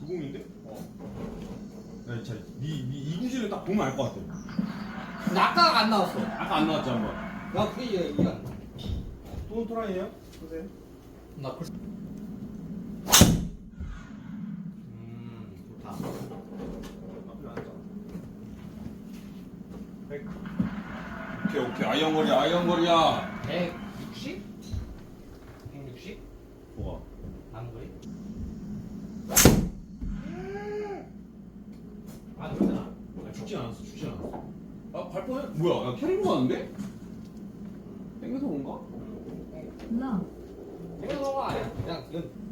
그 공인데? 어. 야, 진짜 니, 니 이구질을 딱 보면 알 것 같아. 근데 아까 안 나왔어. 아까 안 나왔지 한번. 나 그게 이해 안 돼. 또 트라이해요? 보세요. 나 글. 음 좋다. 나쁘지 않았잖아. 백. 오케이 오케이 아이언거리 아이언거리야. 160? 160? 뭐가? 안 거리? 아 그러잖아. 아, 죽진 않았어 죽진 않았어. 아 발포해? 뭐야? 나 캐리로 가는데? 땡겨서 그런가? love, 생각가 아니야. 그냥 이건.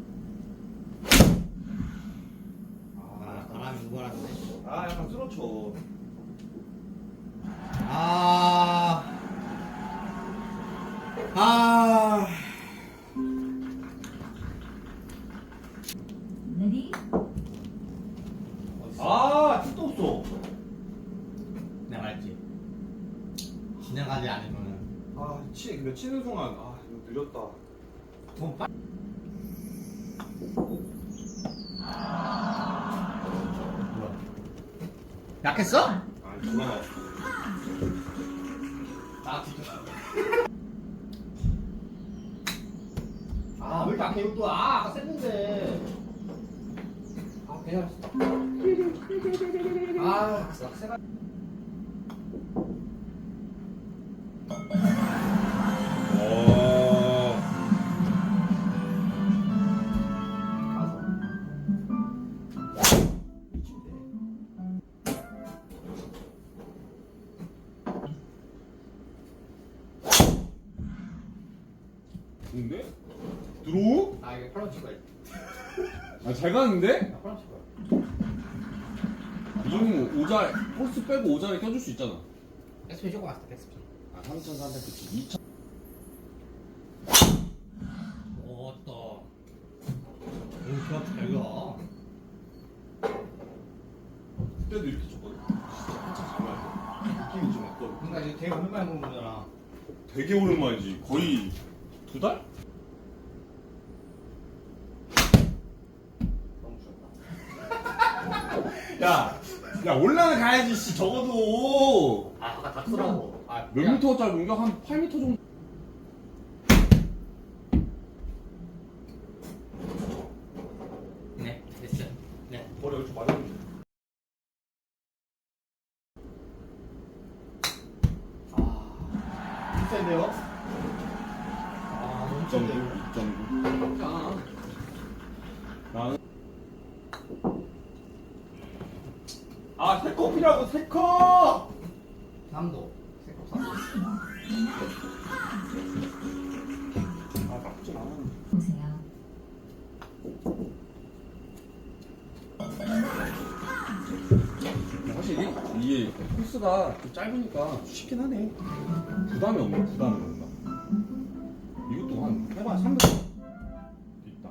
근데 치는 순간 아 이거 느렸다. 돈 빨. 약했어? 아 나왔어. 나 뒤져. 아, 왜 이렇게 약해, 이것도. 아, 아까 셌는데. 아, 그냥. 아, 아까 세가. 아, 이거 팔로 치고 해. 아잘 가는데? 나 팔로 치고 해. 이 정도면 오자 포스 빼고 오자리 껴줄 수 있잖아. 엑스피 쇼고 갔어, 엑스피. 아 3,300 그치 2,000. 오, 또. 오, 좋아, 잘 가. 그때도 이렇게 쳤거든. 진짜 한참 잡아야 돼. 느낌이 좀 왔거든. 그러니까 이거 되게 오랜만에 보는 거잖아. 되게 오랜만이지. 거의 두 달? 너무 좋다. 야, 야 올라는 가야지 씨 적어도 아, 아까 닥스라고. 아, 몇 그냥- 미터 짜리 공격 한 8미터 정도. 네, 됐어. 네. 머리 좀 맞았는데. 아, 비싼데요? 아, 너무 2.9, 2.9. 아, 나는 아 세 컵이라고 세컵. 삼도. 세컵 삼도. 아 나쁘진 않아. 보세요. 확실히 이게 코스가 좀 짧으니까 쉽긴 하네. 부담이 없네. 부담이 없나. 이것도 한 해봐 300. 있다.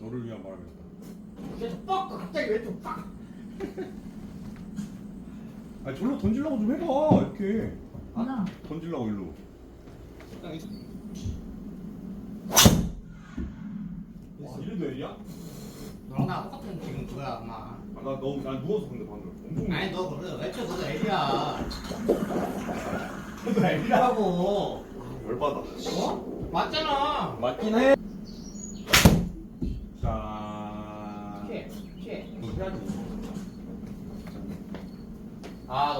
너를 위한 말하겠다. 뻑! 갑자기 왼쪽 빡! 아 절로 던지려고 좀 해봐 이렇게 love, 던지려고 일로. 그냥 이- 와 이래도 L이야? 너랑 나랑 똑같은 지금 그거야 아마 아, 나 너무 난 누워서 근데 방금 엄청. 아니 너 그래 외쳐 너도 애기야 너도 애기라고 열받아. 어? 맞잖아 맞긴 해.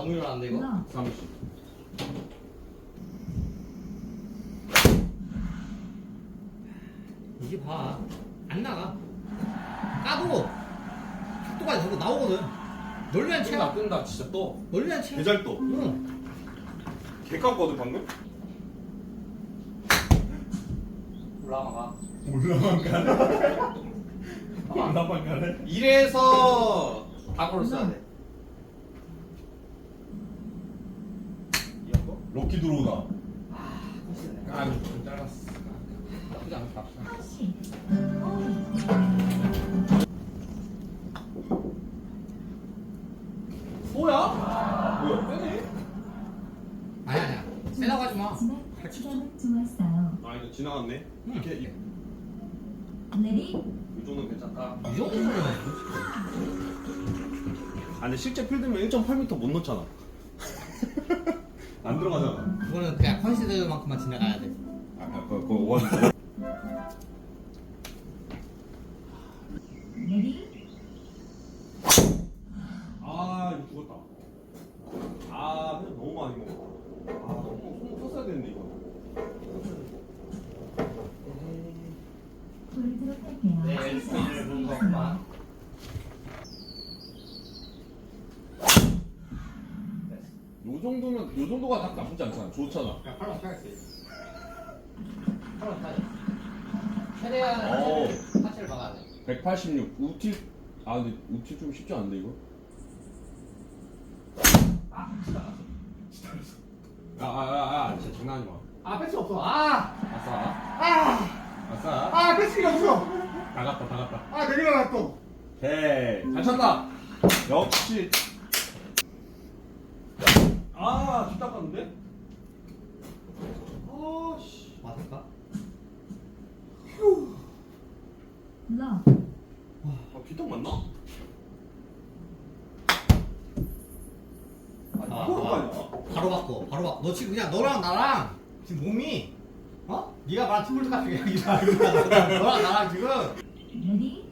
아 너무 일어났는데 이거? love, 30. 이게 봐. 안 나가. 까도 속도가 저거 나오거든. 멀리한 채야. 끈다 진짜 떠. 멀리한 채야. 개잘 떠. 응. 개 깠거든 방금? 올라가. 올라만 가네. 올라만 가네. 이래서 각오를 써야 돼. 럭키 들어오나? 아, 아 좀 잘랐어. 나쁘지 않다. 뭐야? 뭐야? 빼네? 아니야, 아니야. 세다고 하지 마. 시간은 좋았어요. 아 이거 지나갔네. 이렇게 이, 레디 이 정도는 괜찮다. 이 정도면. 아, 아 근데 실제 필드면 1.8m 못 넣잖아. 안 들어가잖아. 그거는 그냥 컨시드만큼만 지나가야 돼. 아, 그, 그 원. 아 이거 죽었다. 아 그냥 너무 많이 먹어. 아 너무 손 컸어야 되는데 이거. 네, 일주일을 본 것만. 요 정도면 요 정도가 딱 나쁘지 않잖아. 좋잖아. 그냥 팔로 타야지. 팔로 타야지. 최대한 오. 사치를 막아야 돼. 186 우티 아 근데 우티 좀 쉽지 않은데 이거? 아아아아 진짜 장난하지 마. 아, 패스 없어. 아! 아싸 아! 아싸 아, 패스가 없어! 다 갔다 다 갔다. 아, 내리막아 또. 오케이 잘 쳤다. 역시. 아 뒷닦았는데? 아 씨. 맞을까? 러아 뒷땅 맞나? 아, 그거 아. 아니야? 바로 바꿔, 바로 바꿔. 너 지금 그냥 너랑 나랑 지금 몸이 어? 네가 말한 투블트 같은 게 아니라 너랑 나랑 지금 레디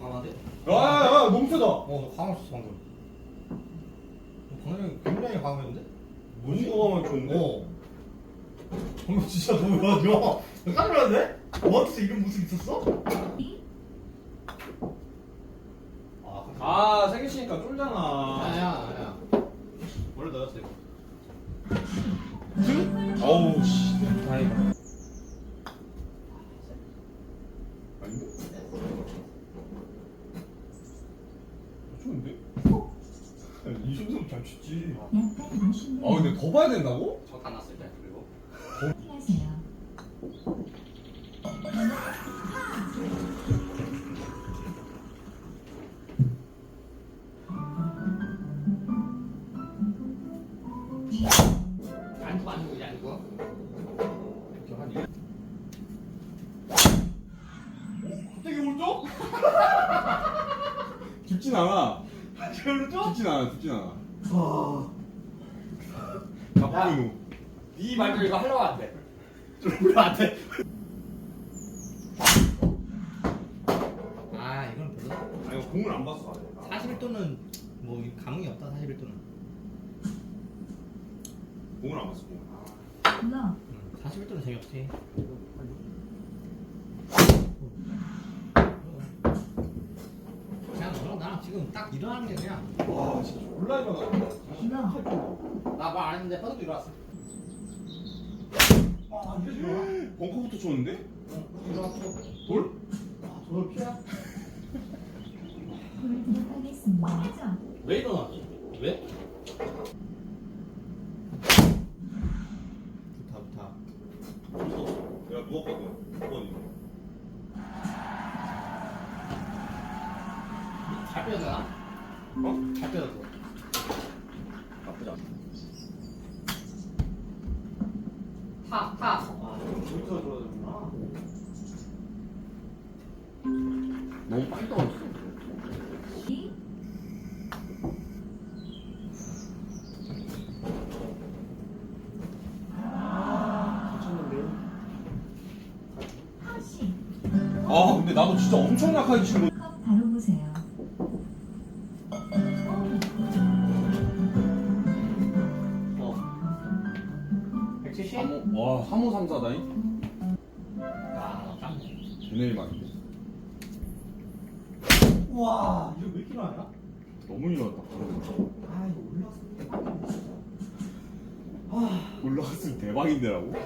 과감한데? 야야 너무 세다. 어, 너 과감했어 방금. 어, 방금 굉장히 과감했는데? 뭔 거만 좋은데? 어. 방금 진짜 뭐야, 너? 너 깜짝 놀랐네? 원투스 이런 모습 있었어? 아, 아 생기시니까 쫄잖아. 아니야, 아니야. 원래 너였어 이거. 어우 씨 다행이다. 아닌데? 좋은데? 이 정도면 잘 쳤지. 아쉽네요. 아 근데 더 봐야 된다고? 저 다 났을 때 그리고. 아니고 아니고 이게 아니고. 이렇게 한 이. 갑자기 오른쪽? 죽진 않아. 오른쪽? 죽진 않아. 죽진 않아. 아. 나쁘노. 네 말대로 이거 하려고 안 돼. 좀 우리 안 돼. 아 이건 별로. 아 이거 공을 안 봤어. 41도는 뭐 감흥이 없다 41도는. 공을 안 봤어. 공을. 러 41도는 재미없지. 그냥 너랑 나랑 지금 딱 일어나는 게 그냥 와 진짜 졸라 일어나. 러나말 안 했는데 허드도 일어났어. 아 이게 일어나? 벙커부터 쳤는데? 일어났어. 돌? 아 저걸 피해? 돌리도록 하겠습니다. 자, 왜 일어나지? 왜? 좋다 좋다. 있었어. 내가 누웠거든. 누웠니? 잘 빼졌나? 빼졌어. 나쁘지 않아. 아 들어야 되구나. 너무 빨리 떨어졌어. 레디 괜찮은데? 하시 아 근데 나도 진짜 엄청 약하게 친 거. 와 3호 3 4다니? 아. 제네일 맞는데? 우와, 이거 몇 킬로 하냐? 너무 일어났다. 아, 이거 올라왔을 때 아, 올라갔으면 대박인데라고? 러레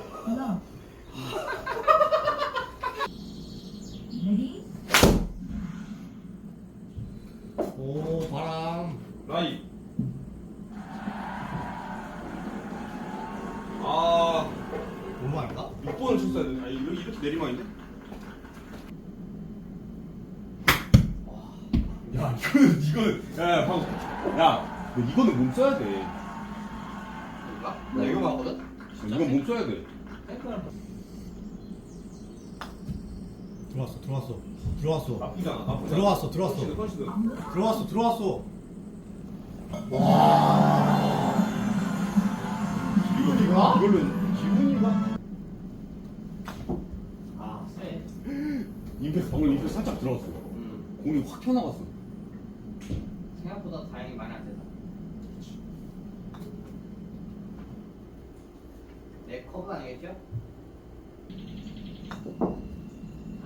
디 오, 바람. 라이. 아 너무 아닌가? 6번을 쳤어야 돼. 아 이렇게, 이렇게 내리막인데? 야 이거는 이거는 야, 야 방금 야너 이거는 몸 써야 돼. 뭔가? 나 이거 봤거든? 이건 몸 써야 돼. 들어왔어 들어왔어 들어왔어 나쁘지 않아. 나쁘지 들어왔어 들어왔어 컨시드 컨시드. 들어왔어 들어왔어 임팩트 살짝 들어갔어. 음. 공이 확 튀어나갔어. 생각보다 다행히 많이 안 된다 내 커브 아니겠죠?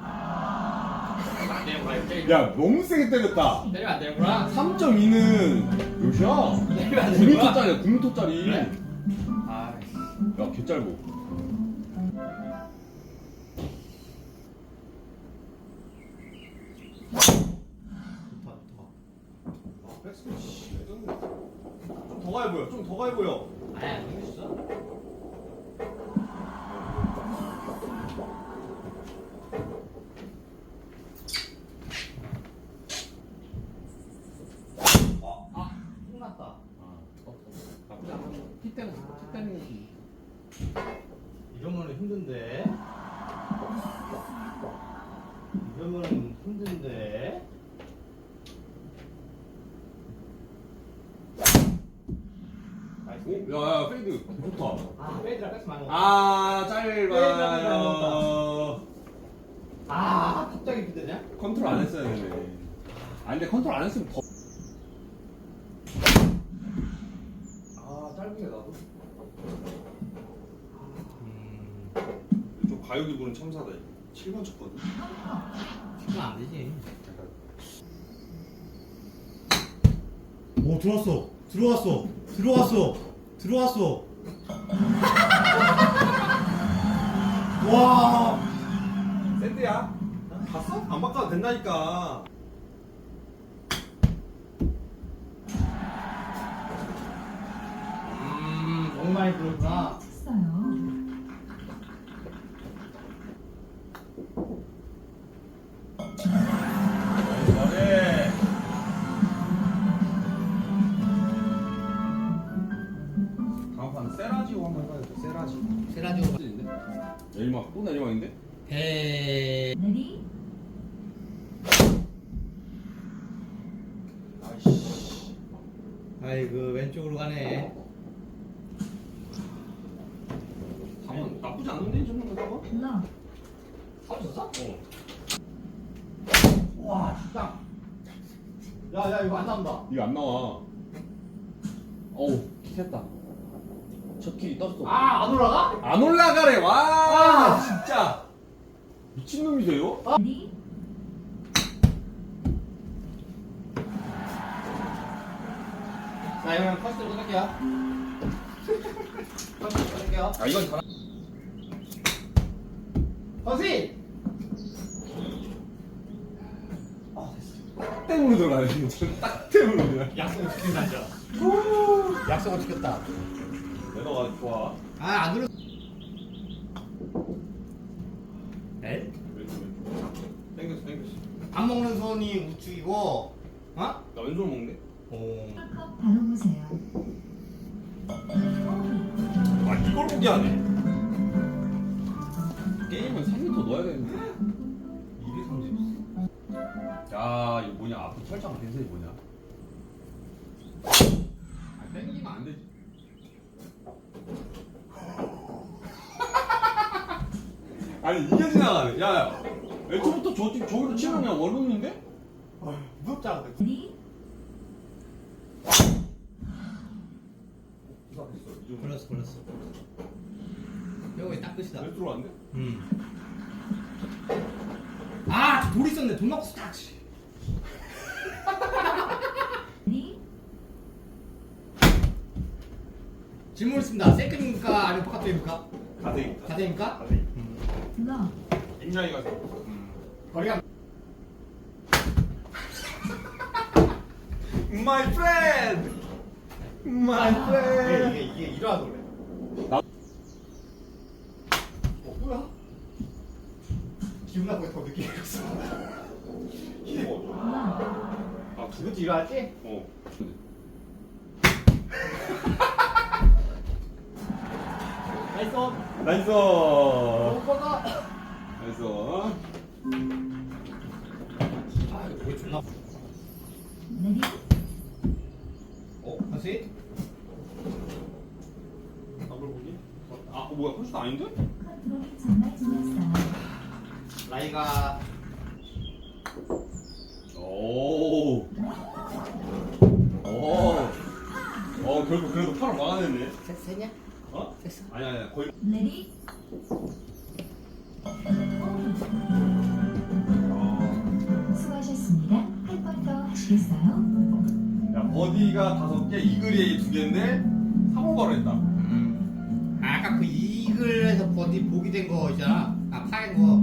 안 되는구나 때리면 야 너무 세게 때렸다. 때리면 안 되는구나 3.2는 몇이야? 때리면 안 되는구나 9m짜리야 9m짜리. 그래? 아 야 개짧고. 좋다 좋다 백스핀 씨. 보여. 좀더 어, 아. 아. 피피 때는 거지. 이러면 힘든데. 이러면 힘든데. 오, 야, 야, 페이드 좋다. 아, 페이드랑 패스 많이 먹었다. 아, 페이드랑 짧아요. 아, 갑자기 비대냐? 컨트롤 안 했어야 되네. 아, 근데 컨트롤 안 했으면 더. 아, 짧은 게 나도. 음, 좀 가요기 부는 참사다. 7번 쳤거든. 그건 안 되지. 오 들어왔어 들어왔어 들어왔어 들어왔어 와 샌드야. 봤어? 안 바꿔도 된다니까. 음, 너무 많이 들었구나. 내리막 또 내리막인데? 배. 레디 아이씨. 아이고, 왼쪽으로 가네. 가만 나쁘지 않은데 이 정도 가다가? 러 사줬어? 어. 와, 진짜. 야, 야, 이거 안 나온다. 이거 안 나와. 어우, 킥했다. 첫 킥이 떴어. 아, 안 올라가? 안 올라가래. 와, 아. 진짜. 미친 놈이세요? 레디 자, 이러면 커스로 끊을게요. 커스로 끊을게요. 아, 이건 잘. 커시! 딱 때문에 들어가네. 진짜 딱 때문에 그냥. 약속을 지킨다, 죠 약속을 지켰다. 내가 좋아. 아, 안 들어. 에? 왼쪽 왼쪽. 땡겼어 땡겼어. 밥 먹는 손이 우측이고, 어? 나 왼손 먹네. 오. 컵 바로 보세요. 아 이걸 보게 하네. 게임은 3m 넣어야 되는데. 230. 야 이거 뭐냐 앞으로 철장 댄색이 뭐냐? 아 땡기면 안 되지. 아니 이게 지나가네. 야, 야. 애초부터 저 저기로 치면 그냥 원룸인데? 그 부탁했어. 이 정도. 걸렸어, 걸렸어. 이거 딱 끝이다. 왜 들어왔는데? 음. 아, 돌 있었네. 돌 맞고 딱. 레디 질문 있습니다. 세컨입니까? 아니면 포카트입니까? 가대. 가대입니까? 가 굉장히 가세. 음. 거리가 My friend. My 이게 이게, 이게 이러한 노래. 나- 어, 뭐야? 기분 나쁘게 더 늦게 일어났어. 어. 러 아, 두 그것도 일어났지? 어. 나이스. 나이스. 오빠가. 나이스. 아 이거 왜 존나. 레디 어 다시. 더블 보기? 아, 어, 뭐야? 홀수 아닌데? 라이가 오. 오. 어, 결국 그래도 팔을 막아냈네. 세, 냐 어? 됐어. 아니 아니 거의. 레디 어. 수고하셨습니다. 한 번 더 하시겠어요? 야 버디가 다섯 개, 이글이 두 개인데 3오버를 했다. 음. 아, 아까 그 이글에서 버디 보기 된 거 있잖아. 아 파인 거